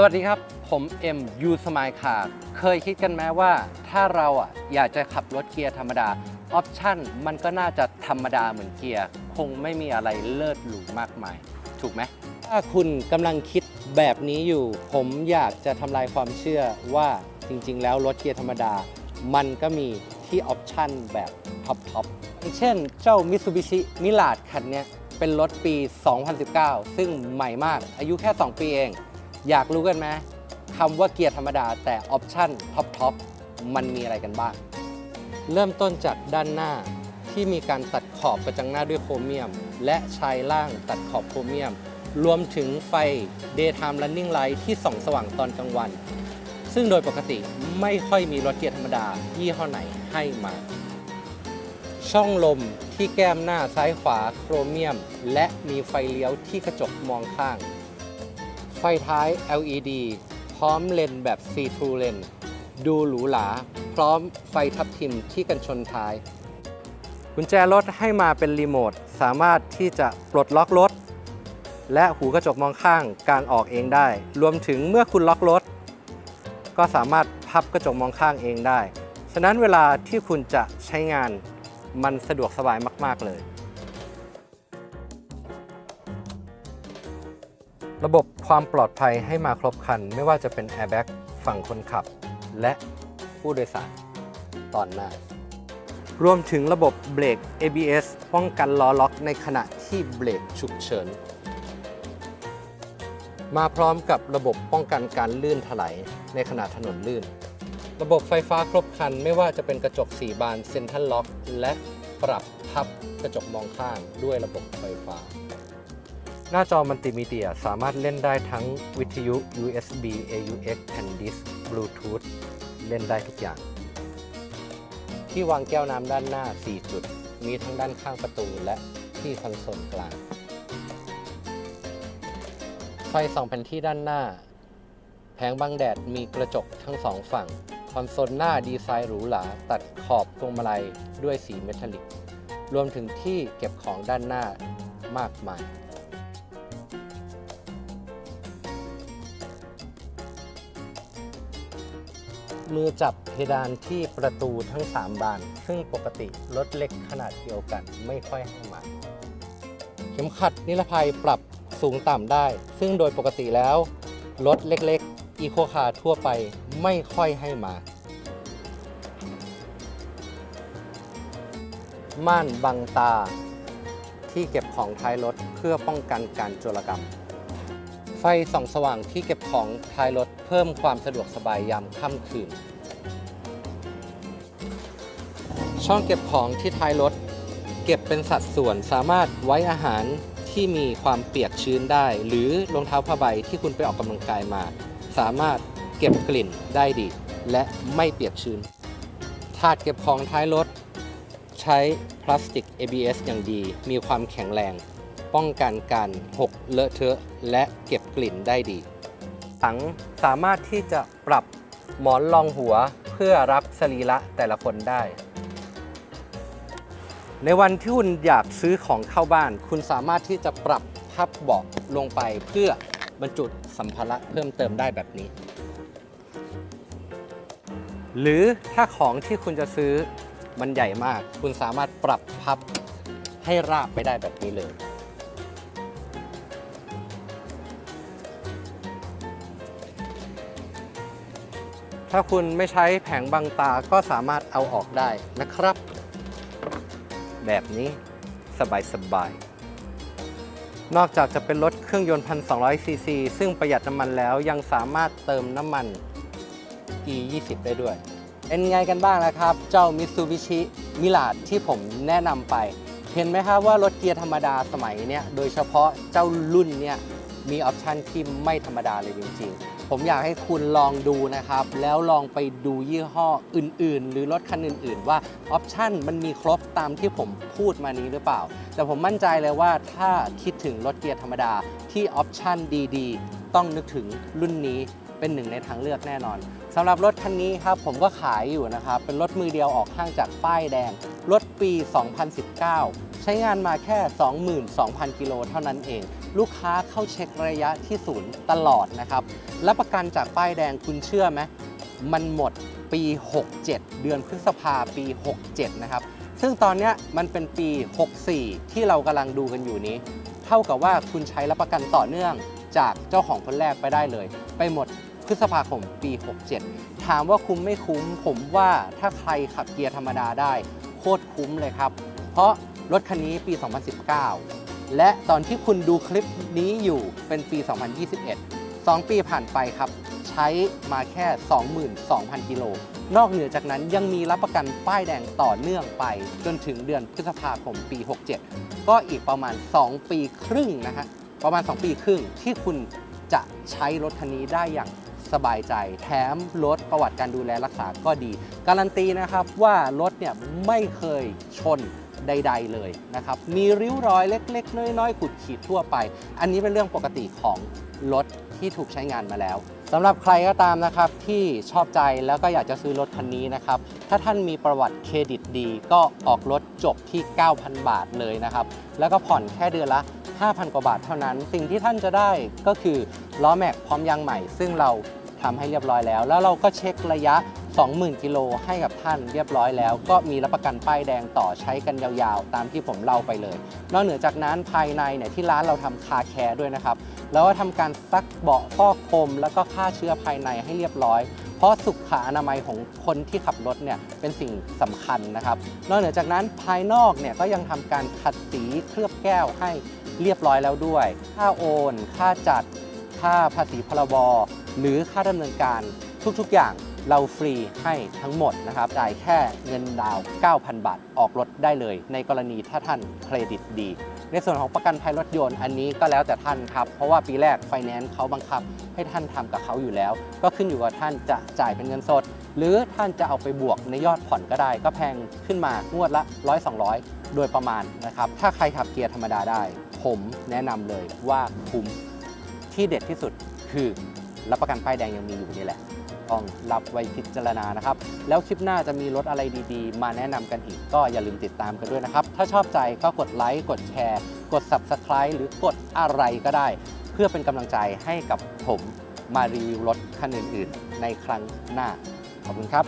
สวัสดีครับ ผมเอ็มยูสมายคาเคยคิดกันไหมว่า ถ้าเราอะอยากจะขับรถเกียร์ธรรมดา ออปชั่นมันก็น่าจะธรรมดาเหมือนเกียร์ คงไม่มีอะไรเลิศหรูมากมาย ถูกไหม ถ้าคุณกำลังคิดแบบนี้อยู่ ผมอยากจะทำลายความเชื่อว่าจริง ๆ แล้วรถเกียร์ธรรมดา มันก็มีที่ออปชั่นแบบท็อปท็อปอย่างเช่นเจ้า Mitsubishi Mirage คันนี้เป็นรถปี 2019 ซึ่งใหม่มากอายุแค่ 2 ปีเอง อยากรู้กันไหมคำว่าเกียร์ธรรมดาแต่ออปชั่นท็อปท็อปมันมีอะไรกันบ้าง เริ่มต้นจากด้านหน้าที่มีการตัดขอบกระจังหน้าด้วยโครเมียม และชายล่างตัดขอบโครเมียม รวมถึงไฟ Daytime Running Light ที่ส่องสว่างตอนกลางวัน ซึ่งโดยปกติไม่ค่อยมีรถเกียร์ธรรมดายี่ห้อไหนให้มา ช่องลมที่แก้มหน้าซ้ายขวาโครเมียม และมีไฟเลี้ยวที่กระจกมองข้าง ไฟท้าย LED พร้อมเลนแบบ See-through lens ดูหรูหราพร้อมไฟทับทิมที่กันชนท้าย กุญแจรถให้มาเป็นรีโมท สามารถที่จะปลดล็อกรถ และหูกระจกมองข้างกางออกเองได้ รวมถึงเมื่อคุณล็อกรถ ก็สามารถพับกระจกมองข้างเองได้ ฉะนั้นเวลาที่คุณจะใช้งานมันสะดวกสบายมาก ๆ เลย ระบบความปลอดภัยให้มาครบคัน ไม่ว่าจะเป็นแอร์แบ็กฝั่งคนขับ และผู้โดยสารตอนหน้ารวมถึงระบบเบรก ABS ป้องกันล้อล็อกในขณะที่เบรกฉุกเฉิน มาพร้อมกับระบบป้องกันการลื่นถลายในขณะถนนลื่น ระบบไฟฟ้าครบคันไม่ว่าจะเป็นกระจก 4 บานเซ็นทรัลล็อก และปรับพับกระจกมองข้างด้วยระบบไฟฟ้า หน้าจอมัลติมีเดียสามารถเล่นได้ทั้งวิทยุ USB AUX แผ่นดิสก์ Bluetooth เล่นได้ทุกอย่าง ที่วางแก้วน้ำด้านหน้า 4 จุด มีทั้งด้านข้างประตูและที่คอนโซลกลาง ไฟส่องแผ่นที่ด้านหน้า แผงบังแดดมีกระจกทั้งสองฝั่ง คอนโซลหน้าดีไซน์หรูหรา ตัดขอบพวงมาลัยด้วยสีเมทัลลิก รวมถึงที่เก็บของด้านหน้ามากมาย มือจับเพดานที่ประตูทั้ง 3 บาน ซึ่งปกติรถเล็กขนาดเดียวกันไม่ค่อยให้มาเข็มขัดนิรภัยปรับสูงต่ำได้ ซึ่งโดยปกติแล้ว รถเล็กๆ อีโคคาร์ทั่วไปไม่ค่อยให้มาม่านบังตาที่เก็บของท้ายรถเพื่อป้องกันการโจรกรรม ไฟส่องสว่างที่เก็บของท้ายรถเพิ่มความสะดวกสบายยามค่ำคืน ช่องเก็บของที่ท้ายรถ เก็บเป็นสัดส่วนสามารถไว้อาหารที่มีความเปียกชื้นได้ หรือรองเท้าผ้าใบที่คุณไปออกกำลังกายมา สามารถเก็บกลิ่นได้ดี และไม่เปียกชื้น ถาดเก็บของท้ายรถ ใช้พลาสติก ABS อย่างดี มีความแข็งแรง ป้องกันการหกเลอะเทอะ และเก็บกลิ่นได้ดีถังสามารถที่จะปรับหมอนรองหัวเพื่อรับสรีระแต่ละคนได้ ในวันที่คุณอยากซื้อของเข้าบ้าน คุณสามารถที่จะปรับพับเบาะลงไปเพื่อบรรจุสัมภาระเพิ่มเติมได้แบบนี้ หรือถ้าของที่คุณจะซื้อมันใหญ่มาก คุณสามารถปรับพับให้ราบไปได้แบบนี้เลย ถ้าคุณไม่ใช้แผงบังตาก็สามารถเอาออกได้นะครับ แบบนี้สบายสบายๆนอกจากจะเป็นรถเครื่องยนต์ 1,200 ซีซี ซึ่งประหยัดน้ำมันแล้วยังสามารถเติมน้ำมัน E20 ได้ด้วย เป็นไงกันบ้างนะครับ เจ้า Mitsubishi Mirage ที่ผมแนะนำไป เห็นไหมครับว่ารถเกียร์ธรรมดาสมัยเนี้ย โดยเฉพาะเจ้ารุ่นเนี้ย มีออปชันที่ไม่ธรรมดาเลยจริงๆ ผมอยากให้คุณลองดูนะครับ แล้วลองไปดูยี่ห้ออื่นๆ หรือรถคันอื่น ๆ ว่าออปชันมันมีครบตามที่ผมพูดมานี้หรือเปล่า แต่ผมมั่นใจเลยว่าถ้าคิดถึงรถเกียร์ธรรมดาที่ออปชันดีๆ ต้องนึกถึงรุ่นนี้เป็นหนึ่งในทางเลือกแน่นอนสำหรับรถคันนี้ครับผมก็ขายอยู่นะครับ เป็นรถมือเดียวออกห้างจากป้ายแดง รถปี 2019 ใช้งานมาแค่ 22,000 กิโลเท่านั้นเอง ลูกค้าเข้าเช็คระยะที่ศูนย์ตลอดนะครับ และประกันจากป้ายแดงคุณเชื่อไหมมันหมดปี 67 เดือนพฤษภาปี 67 นะครับ ซึ่งตอนนี้มันเป็นปี 64 ที่เรากำลังดูกันอยู่นี้ เท่ากับว่าคุณใช้รับประกันต่อเนื่องจากเจ้าของคนแรกไปได้เลย ไปหมดพฤษภาคมปี 67 ถามว่าคุ้มไม่คุ้ม ผมว่าถ้าใครขับเกียร์ธรรมดาได้ โคตรคุ้มเลยครับ เพราะรถคันนี้ปี 2019 และตอนที่คุณดูคลิปนี้อยู่เป็นปี 2021 2 ปีผ่านไปครับ ใช้มาแค่ 22,000 กิโล นอกเหนือจากนั้นยังมีรับประกันป้ายแดงต่อเนื่องไป จนถึงเดือนพฤษภาคมปี 67 ก็อีกประมาณ 2 ปีครึ่งนะฮะประมาณ 2 ปีครึ่งที่คุณจะใช้รถคันนี้ได้อย่างสบายใจ แถมรถประวัติการดูแลรักษาก็ดี การันตีนะครับว่ารถเนี่ยไม่เคยชน ใด ๆ เลยนะครับ มีริ้วรอยเล็ก ๆ น้อย ๆ ขุดขีดทั่วไป อันนี้เป็นเรื่องปกติของรถที่ถูกใช้งานมาแล้วสำหรับใครก็ตามนะครับที่ชอบใจแล้วก็อยากจะซื้อรถคันนี้นะครับ ถ้าท่านมีประวัติเครดิตดี ก็ออกรถจบที่ 9,000 บาทเลยนะครับ แล้วก็ผ่อนแค่เดือนละ 5,000 กว่าบาทเท่านั้น สิ่งที่ท่านจะได้ก็คือล้อแม็กพร้อมยางใหม่ ซึ่งเราทำให้เรียบร้อยแล้ว แล้วเราก็เช็คระยะ 20,000 กิโลให้กับท่านเรียบร้อยแล้ว ก็มีรับประกันป้ายแดงต่อใช้กันยาวๆ ตามที่ผมเล่าไปเลย นอกเหนือจากนั้นภายในเนี่ยที่ร้านเราทำคาแคร์ด้วยนะครับ แล้วก็ทำการซักเบาะฟอกคม แล้วก็ฆ่าเชื้อภายในให้เรียบร้อย เพราะสุขอนามัยของคนที่ขับรถเนี่ยเป็นสิ่งสำคัญนะครับ นอกเหนือจากนั้นภายนอกเนี่ยก็ยังทำการขัดสีเคลือบแก้วให้เรียบร้อยแล้วด้วย ค่าโอน ค่าจัด ค่าภาษีพรบ หรือค่าดำเนินการทุกๆอย่าง เราฟรีให้ทั้งหมดนะครับจ่ายแค่เงินดาวน์9,000 บาท ออกรถได้เลย ในกรณีถ้าท่านเครดิตดี ในส่วนของประกันภัยรถยนต์อันนี้ก็แล้วแต่ท่านครับ เพราะว่าปีแรกไฟแนนซ์เขาบังคับ ให้ท่านทำกับเขาอยู่แล้ว ก็ขึ้นอยู่กับท่านจะจ่ายเป็นเงินสด หรือท่านจะเอาไปบวกในยอดผ่อนก็ได้ ก็แพงขึ้นมางวดละ 100 200 โดยประมาณนะครับถ้าใครขับเกียร์ธรรมดาได้ ผมแนะนำเลยว่าคุ้มที่เด็ดที่สุดคือรับประกันป้ายแดงยังมีอยู่นี่แหละ ต้องรับไว้พิจารณานะครับ แล้วคลิปหน้าจะมีรถอะไรดีๆ มาแนะนำกันอีกก็อย่าลืมติดตามกันด้วยนะครับ ถ้าชอบใจก็กดไลค์กดแชร์ กด Subscribe หรือกดอะไรก็ได้ เพื่อเป็นกำลังใจให้กับผมมารีวิวรถคันอื่นๆ ในครั้งหน้าขอบคุณครับ